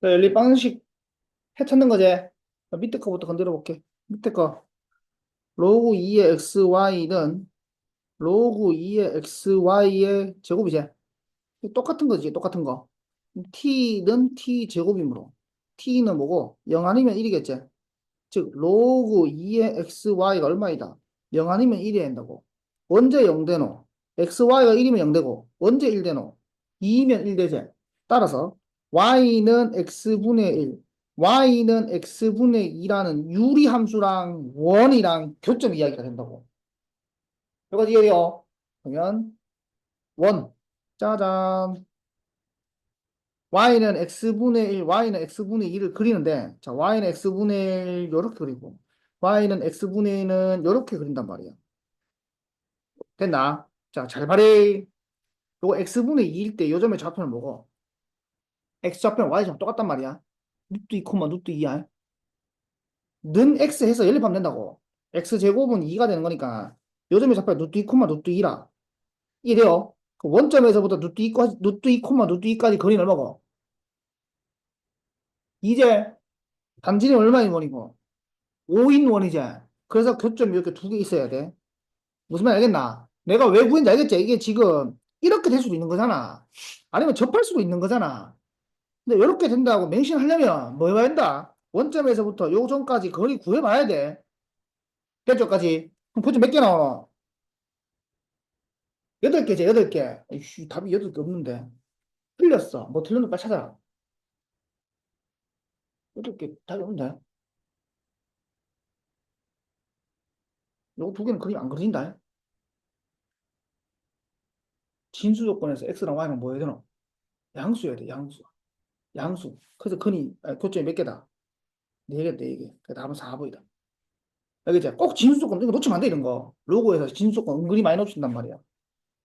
자, 연립 방식 해 찾는 거지? 자, 밑에 거부터 건드려 볼게. 밑에 거. 로그 2의 xy는 로그 2의 xy의 제곱이지. 똑같은 거지, 똑같은 거. t는 t 제곱이므로 t는 뭐고 0 아니면 1이겠지. 즉 로그 2의 xy가 얼마이다? 0 아니면 1이어야 된다고. 언제 0 되노? xy가 1이면 0 되고 언제 1 되노? 2면 1 되지. 따라서 y는 x분의 1, y는 x분의 2라는 유리함수랑 원이랑 교점 이야기가 된다고. 여기까지 이해돼요? 그러면 원 짜잔 y는 x분의 1, y는 x분의 2를 그리는데 자 y는 x분의 1 요렇게 그리고 y는 x분의 2는 요렇게 그린단 말이야. 됐나? 자, 잘 봐래. 요거 x분의 2일 때 요점의 좌표는 뭐고? X 좌표는 y 좌표 똑같단 말이야. 루트 2, 루트 2야. 는 x 해서 연립하면 된다고. x 제곱은 2가 되는 거니까 요점의 좌표 루트 2, 루트 2라. 이래요. 그 원점에서부터 루트 2, 루트 2, 루트 2까지 거리는 얼마고? 이제 단진이 얼마인 원이고? 5인 원이지. 그래서 교점이 이렇게 두 개 있어야 돼. 무슨 말 알겠나? 내가 왜 구했는지 알겠지? 이게 지금 이렇게 될 수도 있는 거잖아. 아니면 접할 수도 있는 거잖아. 근데 이렇게 된다고 맹신하려면 뭐 해봐야 된다? 원점에서부터 요점까지 거리 구해봐야 돼. 결점까지. 그럼 교점 몇개 나와? 여덟 개지, 여덟 개. 이씨, 답이 여덟 개 없는데. 틀렸어. 뭐 틀렸는지 빨리 찾아라. 여덟 개 답이 없는데. 요거 두 개는 그림 안 그려진다. 진수 조건에서 x랑 y는 뭐 해야 되노? 양수여야 돼, 양수. 양수. 그래서 근이, 아니, 교점이 몇 개다? 네 개, 네 개. 그 답은 4번이다. 알겠지? 꼭 진수 조건, 이거 놓치면 안 돼, 이런 거. 로고에서 진수 조건 은근히 많이 놓친단 말이야.